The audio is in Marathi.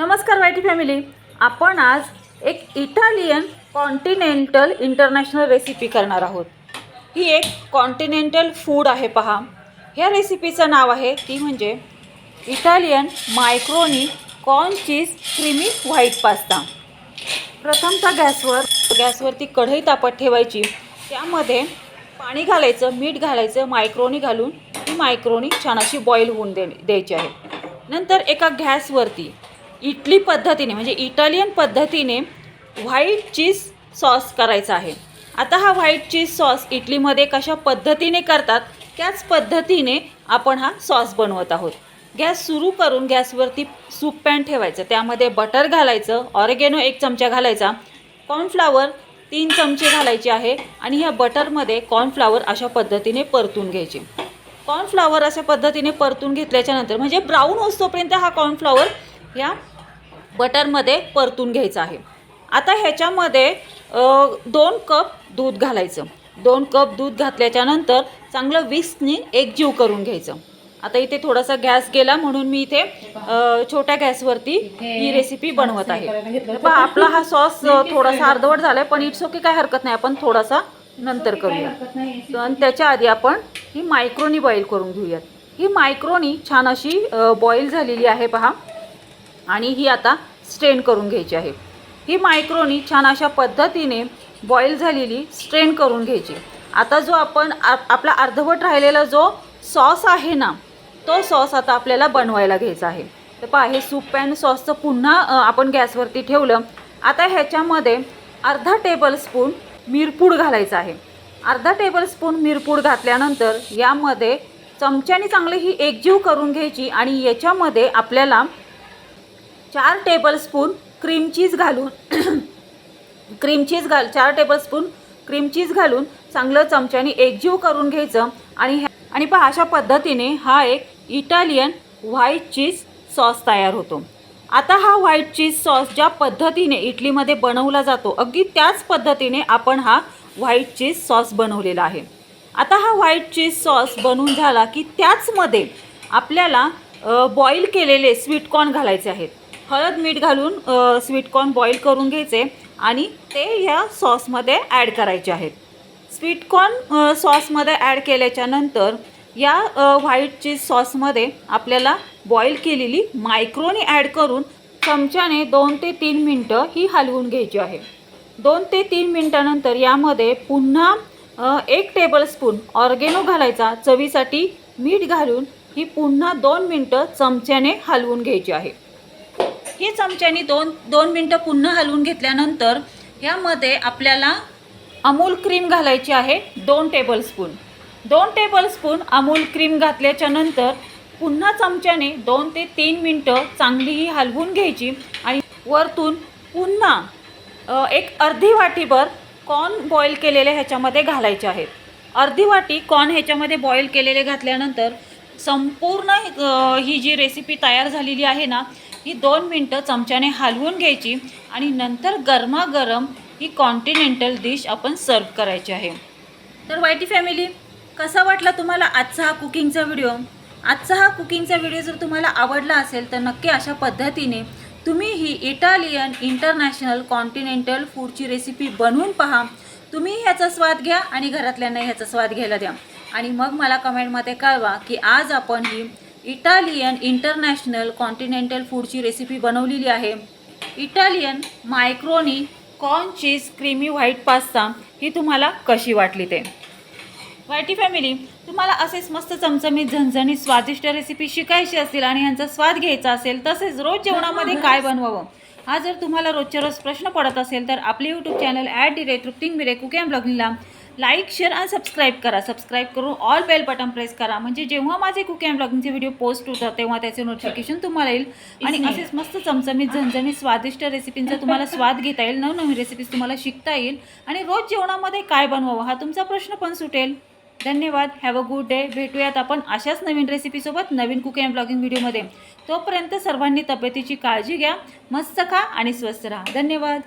नमस्कार वाईटी फॅमिली. आपण आज एक इटालियन कॉन्टिनेंटल इंटरनॅशनल रेसिपी करणार आहोत. ही एक कॉन्टिनेंटल फूड आहे पहा. ह्या रेसिपीचं नाव आहे ती म्हणजे Italian macaroni corn cheese creamy white pasta. प्रथमतः गॅसवर गॅसवरती कढई तापत ठेवायची. त्यामध्ये पाणी घालायचं मीठ घालायचं मायक्रोनी घालून ती मायक्रोनी छान अशी बॉईल होऊन दे द्यायची आहे. नंतर एका गॅसवरती इटली पद्धतीने म्हणजे इटालियन पद्धतीने व्हाईट चीज सॉस करायचा आहे. आता हा व्हाईट चीज सॉस इटलीमध्ये कशा पद्धतीने करतात त्याच पद्धतीने आपण हा सॉस बनवत आहोत. गॅस सुरू करून गॅसवरती सूप पॅन ठेवायचं त्यामध्ये बटर घालायचं ऑरेगेनो एक चमचा घालायचा कॉर्नफ्लावर तीन चमचे घालायचे आहे आणि ह्या बटरमध्ये कॉर्नफ्लावर अशा पद्धतीने परतून घ्यायचे. कॉर्नफ्लावर अशा पद्धतीने परतून घेतल्याच्यानंतर म्हणजे ब्राऊन होतोपर्यंत हा कॉर्नफ्लावर या बटरमध्ये परतून घ्यायचा आहे. आता ह्याच्यामध्ये दोन कप दूध घालायचं. दोन कप दूध घातल्याच्यानंतर चांगलं विस्कने एकजीव करून घ्यायचं. आता इथे थोडासा गॅस गेला म्हणून मी इथे छोट्या गॅसवरती ही रेसिपी बनवत आहे. पहा आपला हा सॉस थोडासा अर्धवट झाला आहे पण इट्स ओके काय हरकत नाही. आपण थोडासा नंतर करूया. आणि त्याच्या आधी आपण ही मायक्रोनी बॉईल करून घेऊयात. ही मायक्रोनी छान अशी बॉईल झालेली आहे पहा. आणि ही आता स्ट्रेन करून घ्यायची आहे. ही मायक्रोनी छान अशा पद्धतीने बॉईल झालेली स्ट्रेन करून घ्यायची. आता जो आपण आपला अर्धवट राहिलेला जो सॉस आहे ना तो सॉस आता आपल्याला बनवायला घ्यायचा आहे. तर पहा हे सूप पॅन सॉसचं पुन्हा आपण गॅसवरती ठेवलं. आता ह्याच्यामध्ये अर्धा टेबलस्पून मिरपूड घालायचं आहे. अर्धा टेबलस्पून मिरपूड घातल्यानंतर यामध्ये चमच्याने चांगली ही एकजीव करून घ्यायची आणि याच्यामध्ये आपल्याला चार टेबलस्पून क्रीम चीज घालून क्रीम चीज घाल चार टेबलस्पून क्रीम चीज घालून चांगलं चमच्याने एकजीव करून घ्यायचं. आणि आणि पहा अशा पद्धतीने हा एक इटालियन व्हाईट चीज सॉस तयार होतो. आता हा व्हाईट चीज सॉस ज्या पद्धतीने इटलीमध्ये बनवला जातो अगदी त्याच पद्धतीने आपण हा व्हाईट चीज सॉस बनवलेला आहे. आता हा व्हाईट चीज सॉस बनवून झाला की त्याचमध्ये आपल्याला बॉईल केलेले स्वीटकॉर्न घालायचे आहेत. हळद मीठ घालून स्वीटकॉर्न बॉईल करून घ्यायचे आणि ते ह्या सॉसमध्ये ॲड करायचे आहेत. स्वीटकॉर्न सॉसमध्ये ॲड केल्याच्यानंतर या व्हाईट चीज सॉसमध्ये आपल्याला बॉईल केलेली मायक्रोनी ॲड करून चमच्याने दोन ते तीन मिनटं ही हलवून घ्यायची आहे. दोन ते तीन मिनटानंतर यामध्ये पुन्हा एक टेबलस्पून ऑर्गेनो घालायचा. चवीसाठी मीठ घालून ही पुन्हा दोन मिनटं चमच्याने हलवून घ्यायची आहे. ही चमच्यानी दोन दोन मिनटं पुन्हा हलवून घेतल्यानंतर ह्यामध्ये आपल्याला अमूल क्रीम घालायची आहे दोन टेबलस्पून दोन टेबलस्पून अमूल क्रीम घातल्याच्या नंतर पुन्हा चमच्याने दोन ते तीन मिनटं चांगलीही हलवून घ्यायची आणि वरतून पुन्हा एक अर्धी वाटीभर कॉर्न बॉईल केलेले ह्याच्यामध्ये घालायचे आहेत अर्धी वाटी कॉर्न ह्याच्यामध्ये बॉईल केलेले घातल्यानंतर संपूर्ण ही जी रेसिपी तयार झालेली आहे ना ही दोन मिनटं चमच्याने हलवून घ्यायची आणि नंतर गरमागरम ही कॉन्टिनेंटल डिश आपण सर्व करायची आहे. तर वाईटी फॅमिली कसा वाटला तुम्हाला आजचा हा कुकिंगचा व्हिडिओ आजचा हा कुकिंगचा व्हिडिओ जर तुम्हाला आवडला असेल तर नक्की अशा पद्धतीने तुम्ही ही इटालियन इंटरनॅशनल कॉन्टिनेंटल फूडची रेसिपी बनवून पहा. तुम्ही ह्याचा स्वाद घ्या आणि घरातल्यांना ह्याचा स्वाद घ्यायला द्या. आणि मग मला कमेंटमध्ये कळवा की आज आपण ही इटालियन इंटरनॅशनल कॉन्टिनेंटल फूडची रेसिपी बनवलेली आहे. Italian macaroni corn cheese creamy white pasta ही तुम्हाला कशी वाटली ते? वायटी फॅमिली तुम्हाला असेच मस्त चमचमीत झणझणीत स्वादिष्ट रेसिपी शिकायची असेल आणि यांचा स्वाद घ्यायचा असेल तसेच रोज जेवणामध्ये काय बनवावं? हा जर तुम्हाला रोजच्या रोज प्रश्न पडत असेल तर आपले यूट्यूब चॅनल ॲट डी रेट रुक्टिंग मिरे कुक अँड ब्लॉगिंगला लाईक शेअर आणि सबस्क्राईब करा. सबस्क्राईब करून ऑल बेल बटन प्रेस करा. म्हणजे जेव्हा माझे कुक अँड ब्लॉगिंगचे व्हिडिओ पोस्ट होतात तेव्हा त्याचे नोटिफिकेशन तुम्हाला येईल. आणि असेच मस्त चमचमीत झणझणीत स्वादिष्ट रेसिपींचा तुम्हाला स्वाद घेता येईल. नवनवीन रेसिपीज तुम्हाला शिकता येईल. आणि रोज जेवणामध्ये काय बनवावं हा तुमचा प्रश्न पण सुटेल. धन्यवाद. हॅव अ गुड डे भेटूयात आपण अशाच नवीन रेसिपीसोबत नवीन कुकिंग अँड ब्लॉगिंग व्हिडिओमध्ये तोपर्यंत सर्वांनी तब्येतीची काळजी घ्या. मस्त खा आणि स्वस्थ राहा. धन्यवाद.